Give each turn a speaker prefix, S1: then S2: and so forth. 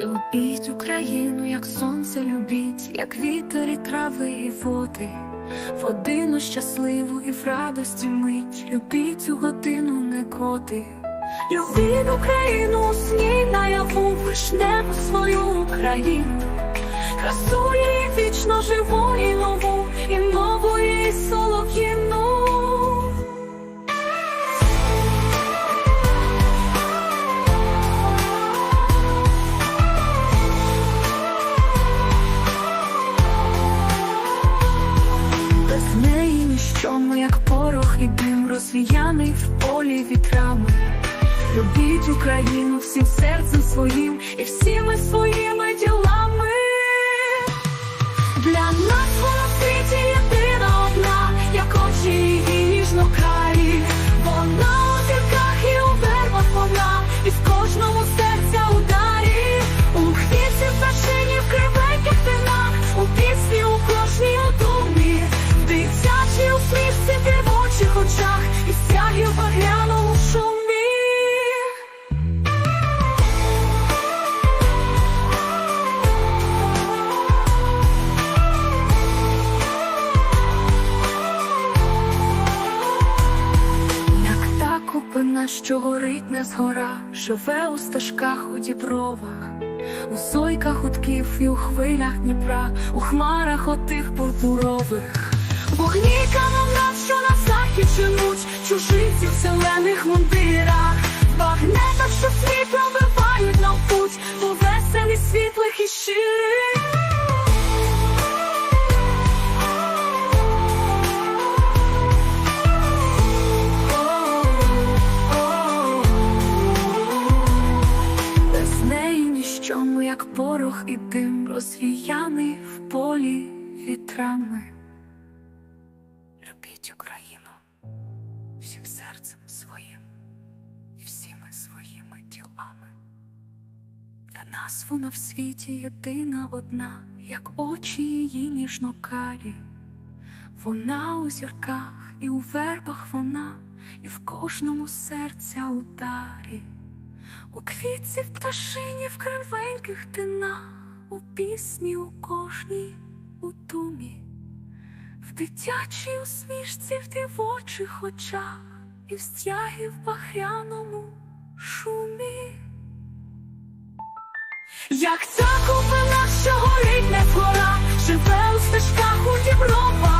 S1: Любіть Україну, як сонце любіть, як вітер і трави і води, в годину щасливу і в радості мить, любіть цю годину коти, Любіть Україну, у сні наяву вишневу свою Україну, красу вічно живу і і нову дим, в полі вітрами. Любіть Україну всім серцем своїм і всіми своїми ділами. Для нас що горить не згора, живе у стежках у дібровах, у сойках утків і у хвилях Дніпра, у хмарах отих пурпурових. Вогні канонат, що на захід женуть, чужиці в зелених мундирах, багнетах, що світло порох і дим, розвіяний в полі вітрами. Любіть Україну всім серцем своїм і всіми своїми ділами. Для нас вона в світі єдина одна, як очі її ніжно карі. Вона у зірках і у вербах вона, і в кожному серця ударі. У квітці в пташині в кривеньких тинах, у пісні у кожній у думі, в дитячій усмішці в дівочих очах, і в стягі в бахряному шумі. Як ця купина, горить не згора, живе у стежках у дібровах,